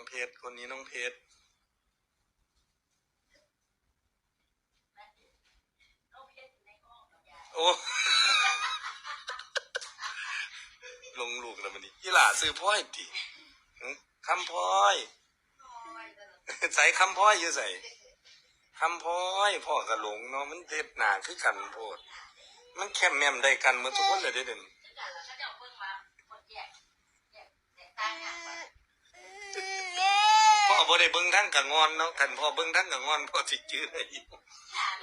องเพชรคนนี้น้องเพชรโอ้ลงลูกแล้วมันนี่ยี่หล่าซื้อพ่อยดิหึคำพ่อย ใส่คำพ่อยอยู่ใส่คำพ่อยพ่อกับหลงเนาะมันเพชรหนาคือกันโพด มันแคมแมมได้กันหมาทุกคนเลยเด้อเด่น บ่ไปพ่อได้เบิ่งทั้งกับงอนเนาะคันพ่อเบิ่งทั้งกับงอนพ่อสิจื้อได้อยู่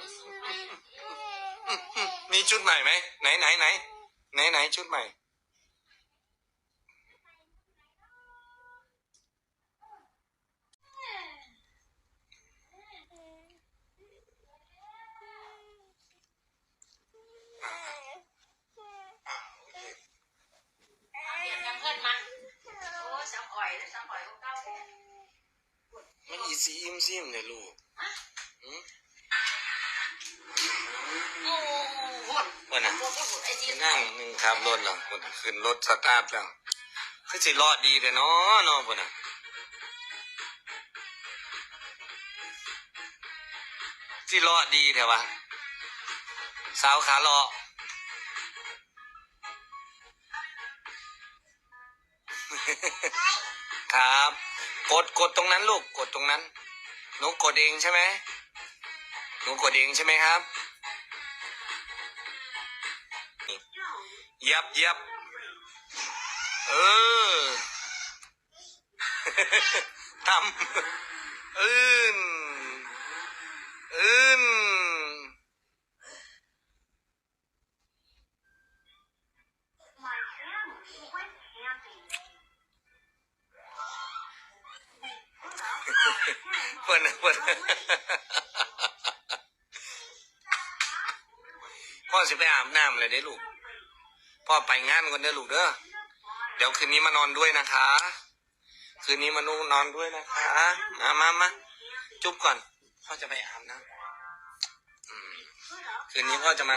มีสูตรมีชุดใหม่ไหมไหนไหนไหนไหนไหนชุดใหม่เปลี่ยนกันเพิ่นมาโอ้สาวอ่อยสาวอ่อยของเก่าเนี่ย มันอีซีอิมซิมเนี่ยลูกหืมโอ้โหว่าน่ะโอ้โหไอ้ที่นั่งหนึ่งขับรถแล้วพุ่นน่ะขึ้นรถสตาร์ทแล้วคือสิรอดดีแต่เนาะเนาะพุ่นน่ะสิรอดดีแต่ว่าสาวขาเลาะครับ กดกดตรงนั้นลูกกดตรงนั้นหนูกดเองใช่ไหมหนูกดเองใช่ไหมครับยับยับเออทำอื่นอื่ เปิดเปิดพ่อสิไปอาบน้ำเลยเด้ลูก พ่อไปงานก่อนเด้อลูกเด้อ เดี๋ยวคืนนี้มานอนด้วยนะคะ คืนนี้มานูนอนด้วยนะคะ มามามาจุ๊บก่อน พ่อจะไปอาบน้ำคืนนี้พ่อจะมา